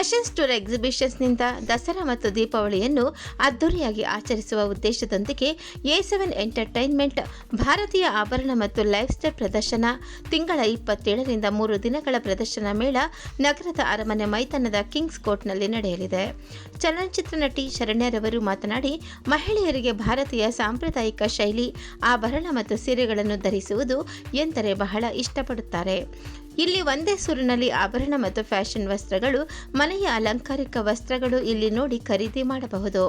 Fashion store ಎಕ್ಸಿಬಿಷನ್ಸ್ನಿಂದ Dasara ಮತ್ತು ದೀಪಾವಳಿಯನ್ನು ಅದ್ದೂರಿಯಾಗಿ ಆಚರಿಸುವ ಉದ್ದೇಶದೊಂದಿಗೆ ಎ ಸೆವೆನ್ ಎಂಟರ್ಟೈನ್ಮೆಂಟ್, ಭಾರತೀಯ ಆಭರಣ ಮತ್ತು ಲೈಫ್ ಸ್ಟೈಲ್ ಪ್ರದರ್ಶನ, ತಿಂಗಳ ಇಪ್ಪತ್ತೇಳರಿಂದ ಮೂರು ದಿನಗಳ ಪ್ರದರ್ಶನ ಮೇಳ ನಗರದ ಅರಮನೆ ಮೈದಾನದ ಕಿಂಗ್ಸ್ ಕೋರ್ಟ್ನಲ್ಲಿ ನಡೆಯಲಿದೆ. ಚಲನಚಿತ್ರ ನಟಿ ಶರಣ್ಯರವರು ಮಾತನಾಡಿ, ಮಹಿಳೆಯರಿಗೆ ಭಾರತೀಯ ಸಾಂಪ್ರದಾಯಿಕ ಶೈಲಿ, ಆಭರಣ ಮತ್ತು ಸೀರೆಗಳನ್ನು ಧರಿಸುವುದು ಎಂದರೆ ಬಹಳ ಇಷ್ಟಪಡುತ್ತಾರೆ. ಇಲ್ಲಿ ಒಂದೇ ಸೂರಿನಲ್ಲಿ ಆಭರಣ ಮತ್ತು ಫ್ಯಾಷನ್ ವಸ್ತ್ರಗಳು, ಮನೆಯ ಅಲಂಕಾರಿಕ ವಸ್ತ್ರಗಳು ಇಲ್ಲಿ ನೋಡಿ ಖರೀದಿ ಮಾಡಬಹುದು.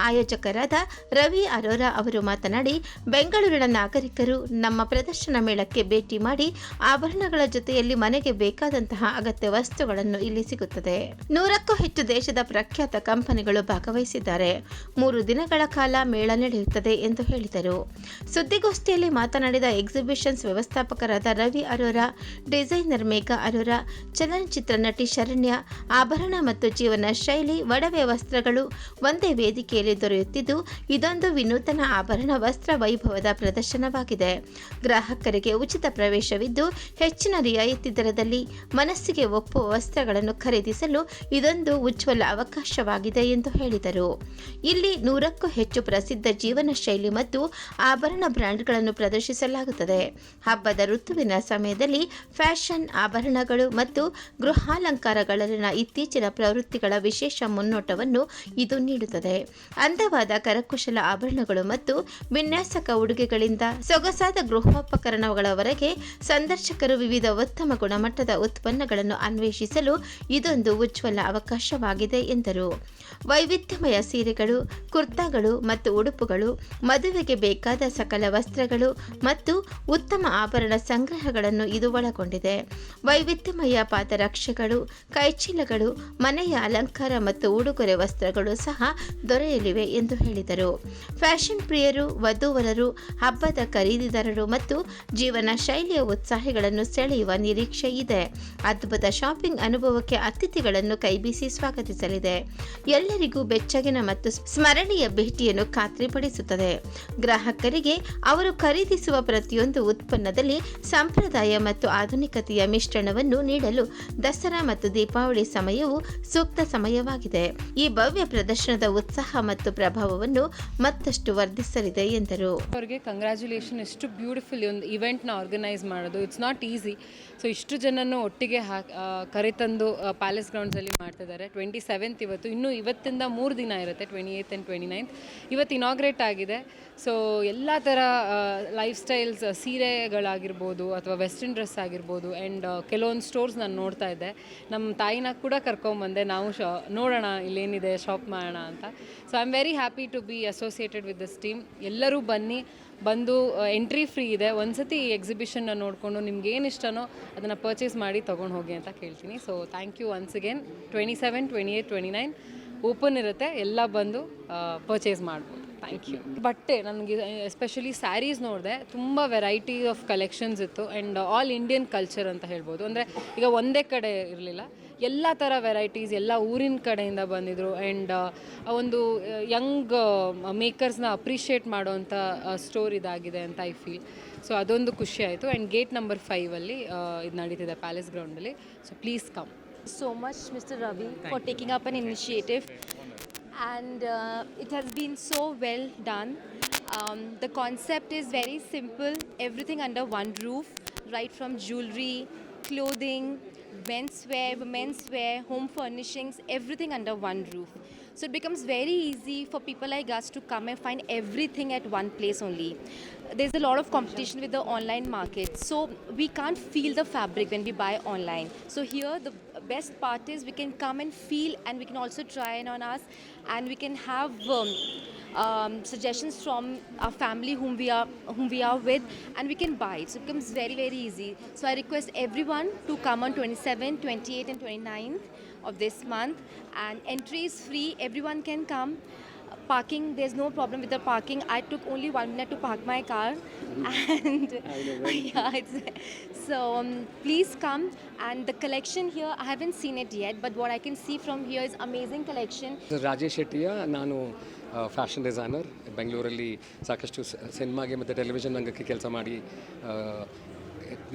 ಆಯೋಜಕರಾದ ರವಿ ಅರೋರಾ ಅವರು ಮಾತನಾಡಿ, ಬೆಂಗಳೂರಿನ ನಾಗರಿಕರು ನಮ್ಮ ಪ್ರದರ್ಶನ ಮೇಳಕ್ಕೆ ಭೇಟಿ ಮಾಡಿ ಆಭರಣಗಳ ಜೊತೆಯಲ್ಲಿ ಮನೆಗೆ ಬೇಕಾದಂತಹ ಅಗತ್ಯ ವಸ್ತುಗಳನ್ನು ಇಲ್ಲಿ ಸಿಗುತ್ತದೆ. ನೂರಕ್ಕೂ ಹೆಚ್ಚು ದೇಶದ ಪ್ರಖ್ಯಾತ ಕಂಪನಿಗಳು ಭಾಗವಹಿಸಿದ್ದಾರೆ. ಮೂರು ದಿನಗಳ ಕಾಲ ಮೇಳ ನಡೆಯುತ್ತದೆ ಎಂದು ಹೇಳಿದರು. ಸುದ್ದಿಗೋಷ್ಠಿಯಲ್ಲಿ ಮಾತನಾಡಿದ ಎಕ್ಸಿಬಿಷನ್ಸ್ ವ್ಯವಸ್ಥಾಪಕರಾದ ರವಿ ಅರೋರಾ, ಡಿಸೈನರ್ ಮೇಘಾ ಅರೋರ, ಚಲನಚಿತ್ರ ನಟಿ ಶರಣ್ಯ, ಆಭರಣ ಮತ್ತು ಜೀವನ ಶೈಲಿ ಒಡವೆ ವಸ್ತ್ರಗಳು ಒಂದೇ ವೇದಿಕೆಯಲ್ಲಿ ದೊರೆಯುತ್ತಿದ್ದು, ಇದೊಂದು ವಿನೂತನ ಆಭರಣ ವಸ್ತ್ರ ವೈಭವದ ಪ್ರದರ್ಶನವಾಗಿದೆ. ಗ್ರಾಹಕರಿಗೆ ಉಚಿತ ಪ್ರವೇಶವಿದ್ದು, ಹೆಚ್ಚಿನ ರಿಯಾಯಿತಿ ದರದಲ್ಲಿ ಮನಸ್ಸಿಗೆ ಒಪ್ಪುವ ವಸ್ತ್ರಗಳನ್ನು ಖರೀದಿಸಲು ಇದೊಂದು ಉಜ್ವಲ ಅವಕಾಶವಾಗಿದೆ ಎಂದು ಹೇಳಿದರು. ಇಲ್ಲಿ ನೂರಕ್ಕೂ ಹೆಚ್ಚು ಪ್ರಸಿದ್ಧ ಜೀವನ ಶೈಲಿ ಮತ್ತು ಆಭರಣ ಬ್ರ್ಯಾಂಡ್ಗಳನ್ನು ಪ್ರದರ್ಶಿಸಲಾಗುತ್ತದೆ. ಹಬ್ಬದ ಋತುವಿನ ಸಮಯದಲ್ಲಿ ಫ್ಯಾಷನ್ ಆಭರಣಗಳು ಮತ್ತು ಗೃಹಾಲಂಕಾರಗಳಲ್ಲಿನ ಇತ್ತೀಚಿನ ಪ್ರವೃತ್ತಿಗಳ ವಿಶೇಷ ಮುನ್ನೋಟವನ್ನು ಇದು ನೀಡುತ್ತದೆ. ಅಂದವಾದ ಕರಕುಶಲ ಆಭರಣಗಳು ಮತ್ತು ವಿನ್ಯಾಸಕ ಉಡುಗೆಗಳಿಂದ ಸೊಗಸಾದ ಗೃಹೋಪಕರಣಗಳವರೆಗೆ ಸಂದರ್ಶಕರು ವಿವಿಧ ಉತ್ತಮ ಗುಣಮಟ್ಟದ ಉತ್ಪನ್ನಗಳನ್ನು ಅನ್ವೇಷಿಸಲು ಇದೊಂದು ಉಜ್ವಲ ಅವಕಾಶವಾಗಿದೆ ಎಂದರು. ವೈವಿಧ್ಯಮಯ ಸೀರೆಗಳು, ಕುರ್ತಾಗಳು ಮತ್ತು ಉಡುಪುಗಳು, ಮದುವೆಗೆ ಬೇಕಾದ ಸಕಲ ವಸ್ತ್ರಗಳು ಮತ್ತು ಉತ್ತಮ ಆಭರಣ ಸಂಗ್ರಹಗಳನ್ನು ಇದು ಒಳಗೊಂಡಿದೆ. ವೈವಿಧ್ಯಮಯ ಪಾದರಕ್ಷೆಗಳು, ಕೈಚೀಲಗಳು, ಮನೆಯ ಅಲಂಕಾರ ಮತ್ತು ಉಡುಗೊರೆ ವಸ್ತ್ರಗಳು ಸಹ ದೊರೆಯಲಿವೆ ಎಂದು ಹೇಳಿದರು. ಫ್ಯಾಷನ್ ಪ್ರಿಯರು, ವಧುವರರು, ಹಬ್ಬದ ಖರೀದಿದಾರರು ಮತ್ತು ಜೀವನ ಶೈಲಿಯ ಉತ್ಸಾಹಿಗಳನ್ನು ಸೆಳೆಯುವ ನಿರೀಕ್ಷೆ ಇದೆ. ಅದ್ಭುತ ಶಾಪಿಂಗ್ ಅನುಭವಕ್ಕೆ ಅತಿಥಿಗಳನ್ನು ಕೈಬೀಸಿ ಸ್ವಾಗತಿಸಲಿದೆ. ಎಲ್ಲರಿಗೂ ಬೆಚ್ಚಗಿನ ಮತ್ತು ಸ್ಮರಣೀಯ ಭೇಟಿಯನ್ನು ಖಾತ್ರಿಪಡಿಸುತ್ತದೆ. ಗ್ರಾಹಕರಿಗೆ ಅವರು ಖರೀದಿಸುವ ಪ್ರತಿಯೊಂದು ಉತ್ಪನ್ನದಲ್ಲಿ ಸಂಪ್ರದಾಯ ಮತ್ತು ಆಧುನಿಕತೆಯ ಮಿಶ್ರಣವನ್ನು ನೀಡಲು ದಸರಾ ಮತ್ತು ದೀಪಾವಳಿ ಸಮಯವು ಸೂಕ್ತ ಸಮಯವಾಗಿದೆ. ಈ ಭವ್ಯ ಪ್ರದರ್ಶನದ ಉತ್ಸಾಹ ಮತ್ತು ಪ್ರಭಾವವನ್ನು ಮತ್ತಷ್ಟು ವರ್ಧಿಸಲಿದೆ ಎಂದರು. ಅವರಿಗೆ ಕಂಗ್ರ್ಯಾಚುಲೇಷನ್ ಎಷ್ಟು ಬ್ಯೂಟಿಫುಲ್ ಒಂದು ನ ಆರ್ಗನೈಸ್ ಮಾಡೋದು. ಇಟ್ಸ್ ನಾಟ್ ಈಸಿ ಸೊ ಇಷ್ಟು ಜನನ್ನು ಒಟ್ಟಿಗೆ ಕರೆತಂದು ಪ್ಯಾಲೇಸ್ ಗ್ರೌಂಡ್ಸಲ್ಲಿ ಮಾಡ್ತಿದ್ದಾರೆ. ಟ್ವೆಂಟಿ ಸೆವೆಂತ್ ಇವತ್ತು, ಇನ್ನೂ ಇವತ್ತಿಂದ ಮೂರು ದಿನ ಇರುತ್ತೆ twenty eighth and twenty ninth ಇವತ್ತು ಇನಾಗ್ರೇಟ್ ಆಗಿದೆ. ಸೊ ಎಲ್ಲ ಥರ ಲೈಫ್ ಸ್ಟೈಲ್ಸ್ ಸೀರೆಗಳಾಗಿರ್ಬೋದು ಅಥವಾ ವೆಸ್ಟರ್ನ್ ಡ್ರೆಸ್ ಆಗಿರ್ಬೋದು ಆ್ಯಂಡ್ ಕೆಲವೊಂದು ಸ್ಟೋರ್ಸ್ ನಾನು ನೋಡ್ತಾ ಇದ್ದೆ. ನಮ್ಮ ತಾಯಿನ ಕೂಡ ಕರ್ಕೊಂಬಂದೆ. ನಾವು ಶಾ, ನೋಡೋಣ, ಇಲ್ಲೇನಿದೆ ಶಾಪ್ ಮಾಡೋಣ ಅಂತ. So I am very happy to be associated with this team ಎಲ್ಲರೂ ಬನ್ನಿ, ಬಂದು ಎಂಟ್ರಿ ಫ್ರೀ ಇದೆ. ಒಂದ್ಸತಿ ಈ ಎಕ್ಸಿಬಿಷನ್ನ ನೋಡಿಕೊಂಡು ನಿಮ್ಗೆ ಏನು ಇಷ್ಟನೋ ಅದನ್ನು ಪರ್ಚೇಸ್ ಮಾಡಿ ತೊಗೊಂಡು ಹೋಗಿ ಅಂತ ಕೇಳ್ತೀನಿ. So thank you once again twenty seven twenty eight twenty nine open ಇರುತ್ತೆ. ಎಲ್ಲ ಬಂದು ಪರ್ಚೇಸ್ ಮಾಡ್ಬೋದು. ಥ್ಯಾಂಕ್ ಯು ಬಟ್ಟೆ ನನಗೆ ಎಸ್ಪೆಷಲಿ ಸ್ಯಾರೀಸ್ ನೋಡಿದೆ ತುಂಬ ವೆರೈಟಿ ಆಫ್ ಕಲೆಕ್ಷನ್ಸ್ ಇತ್ತು. ಆ್ಯಂಡ್ ಆಲ್ ಇಂಡಿಯನ್ ಕಲ್ಚರ್ ಅಂತ ಹೇಳ್ಬೋದು. ಅಂದರೆ ಈಗ ಒಂದೇ ಕಡೆ ಇರಲಿಲ್ಲ. ಎಲ್ಲ ಥರ ವೆರೈಟೀಸ್ ಎಲ್ಲ ಊರಿನ ಕಡೆಯಿಂದ ಬಂದಿದ್ದರು ಆ್ಯಂಡ್ ಒಂದು ಯಂಗ್ ಮೇಕರ್ಸ್ನ ಅಪ್ರಿಷಿಯೇಟ್ ಮಾಡುವಂಥ ಸ್ಟೋರ್ ಇದಾಗಿದೆ ಅಂತ ಐ ಫೀಲ್ ಸೊ ಅದೊಂದು ಖುಷಿ ಆಯಿತು. ಆ್ಯಂಡ್ ಗೇಟ್ ನಂಬರ್ ಫೈವಲ್ಲಿ ಇದು ನಡೀತಿದೆ ಪ್ಯಾಲೇಸ್ ಗ್ರೌಂಡಲ್ಲಿ so please come so much, Mr. Ravi, for taking up an initiative. And uh, it has been so well done. Um, the concept is very simple everything under one roof, right from jewelry, clothing, menswear, women's wear, home furnishings, everything under one roof. So it becomes very easy for people like us to come and find everything at one place only. There's a lot of competition with the online market, so we can't feel the fabric when we buy online. So here, the best part is we can come and feel, and we can also try it on us, and we can have. Um, um, suggestions from our family whom we are whom we are with and we can buy it so it becomes very very easy so i request everyone to come on 27 28 and 29th of this month and entry is free everyone can come parking there's no problem with the parking i took only one minute to park my car and yeah it's so um, please come and the collection here i haven't seen it yet but what i can see from here is amazing collection Rajesh ಶೆಟ್ಟಿಯ ನಾನು fashion designer ಬೆಂಗಳೂರಲ್ಲಿ ಸಾಕಷ್ಟು ಸ- ಸಿನಿಮಾಗೆ ಮತ್ತು television ರಂಗಕ್ಕೆ ಕೆಲಸ ಮಾಡಿ ಆ,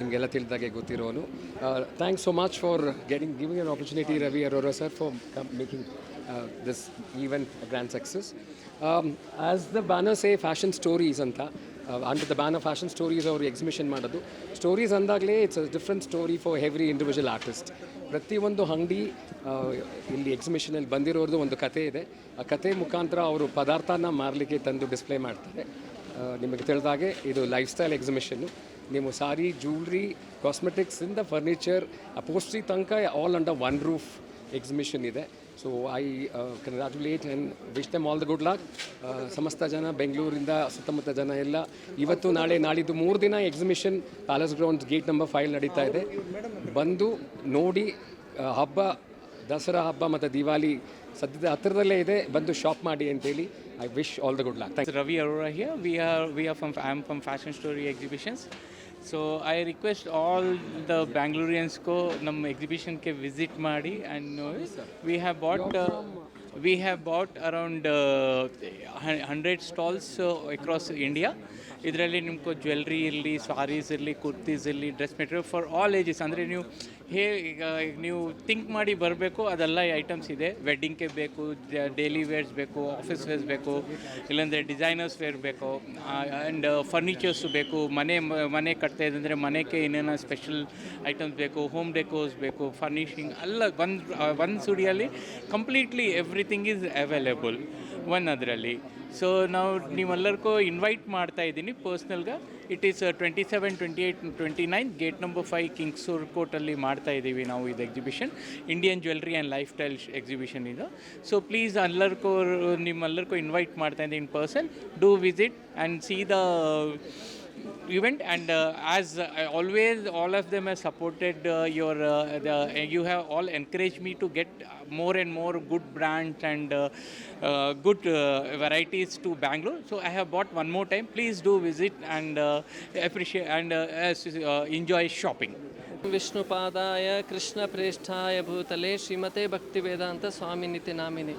ನಿಮಗೆಲ್ಲ ತಿಳಿದಾಗೆ ಗೊತ್ತಿರೋನು. Thanks so much for getting giving an opportunity Ravi Arora sir for making this event grand success as the banner say fashion stories ಅಂತ and the banner fashion stories ಅವರು ಎಕ್ಸಿಬಿಷನ್ ಮಾಡೋದು. Stories ಅಂದಾಗಲೇ it's a different story for every individual artist ಪ್ರತಿಯೊಂದು ಅಂಗಡಿ ಇಲ್ಲಿ ಎಕ್ಸಿಬಿಷನಲ್ಲಿ ಬಂದಿರೋದು ಒಂದು ಕತೆ ಇದೆ. ಆ ಕತೆ ಮುಖಾಂತರ ಅವರು ಪದಾರ್ಥನ ಮಾರಲಿಕ್ಕೆ ತಂದು ಡಿಸ್ಪ್ಲೇ ಮಾಡ್ತಾರೆ. ನಿಮಗೆ ತಿಳಿದಾಗೆ ಇದು ಲೈಫ್ ಸ್ಟೈಲ್ ಎಕ್ಸಿಬಿಷನ್ನು ನೀವು ಸಾರಿ ಜ್ಯೂಲ್ರಿ ಕಾಸ್ಮೆಟಿಕ್ಸಿಂದ ಫರ್ನಿಚರ್ ಅಪೋಸ್ಟ್ರಿ ತನಕ all under one roof exhibition ಇದೆ. So I congratulate and wish them all the good luck ಸಮಸ್ತ ಜನ ಬೆಂಗಳೂರಿಂದ ಸುತ್ತಮುತ್ತ ಜನ ಎಲ್ಲ ಇವತ್ತು ನಾಳೆ ನಾಳಿದ್ದು ಮೂರು ದಿನ exhibition palace grounds gate number five ನಡೀತಾ ಇದೆ. ಬಂದು ನೋಡಿ ಆ, ಹಬ್ಬ ದಸರಾ ಹಬ್ಬ ಮತ್ತು ದಿವಾಲಿ ಸದ್ಯದ ಹತ್ತಿರದಲ್ಲೇ ಇದೆ ಬಂದು ಶಾಪ್ ಮಾಡಿ ಅಂತೇಳಿ. I wish all the good luck. Thanks. Ravi Arora here. We are we are from I'm from Fashion Story Exhibitions. So I request all the Bangaloreans ko ನಮ್ಮ exhibition ke visit ಮಾಡಿ and know we have bought uh, we have bought around uh, 100 stalls uh, across India. ಇದರಲ್ಲಿ ನಿಮ್ಗೆ jewellery ಇರಲಿ ಸಾರೀಸ್ ಇರಲಿ ಕುರ್ತೀಸ್ ಇರಲಿ dress material for all ages ಅಂದರೆ ನೀವು ಹೇ, ಈಗ ನೀವು ಥಿಂಕ್ ಮಾಡಿ ಬರಬೇಕು, ಅದೆಲ್ಲ ಐಟಮ್ಸ್ ಇದೆ. ವೆಡ್ಡಿಂಗ್ಗೆ ಬೇಕು ಡೈಲಿ ವೇರ್ಸ್ ಬೇಕು ಆಫೀಸ್ ವೇರ್ಸ್ ಬೇಕು, ಇಲ್ಲಾಂದರೆ ಡಿಸೈನರ್ಸ್ ವೇರ್ ಬೇಕು ಆ್ಯಂಡ್ ಫರ್ನಿಚರ್ಸ್ ಬೇಕು, ಮನೆ ಮನೆ ಕಟ್ತಾ ಇದ್ದಂದರೆ ಮನೆಗೆ ಏನೇನೋ ಸ್ಪೆಷಲ್ ಐಟಮ್ಸ್ ಬೇಕು ಹೋಮ್ ಡೆಕೋರ್ಸ್ ಬೇಕು ಫರ್ನಿಷಿಂಗ್ ಎಲ್ಲ ಒಂದು ಒಂದು ಸುಡಿಯಲ್ಲಿ completely everything is available one ಅದರಲ್ಲಿ. ಸೊ ನಾವು ನೀವೆಲ್ಲರಿಗೂ ಇನ್ವೈಟ್ ಮಾಡ್ತಾ ಇದ್ದೀನಿ ಪರ್ಸ್ನಲ್ಗೆ it is twenty seven twenty eight twenty nine gate number five ಕಿಂಗ್ಸೂರ್ ಕೋರ್ಟಲ್ಲಿ ಮಾಡ್ತಾ ಇದ್ದೀವಿ ನಾವು ಇದು exhibition Indian jewellery and lifestyle exhibition ಇದು. ಸೊ ಪ್ಲೀಸ್ ಎಲ್ಲರಿಗೂ ನಿಮ್ಮೆಲ್ಲರಿಗೂ ಇನ್ವೈಟ್ ಮಾಡ್ತಾ ಇದ್ದೀನಿ in person do visit and see the event and uh, as always all of them have supported uh, your uh, the, you have all encouraged me to get more and more good brands and uh, uh, good uh, varieties to bangalore. So i have bought one more time. Please do visit and uh, appreciate and uh, uh, enjoy shopping. Vishnupadaya krishna presthaya bhutale shrimate bhaktivedanta swami niti namini.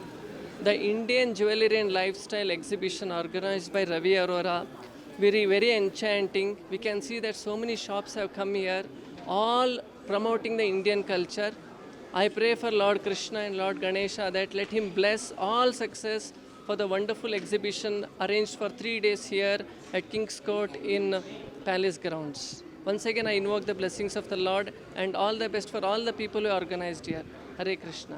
The indian jewelry and lifestyle exhibition organized by ravi arora very very enchanting. We can see that so many shops have come here all promoting the indian culture. I pray for lord krishna and lord ganesha that let him bless all success for the wonderful exhibition arranged for 3 days here at king's court in palace grounds. Once again i invoke the blessings of the lord and all the best for all the people who organized here. Hare krishna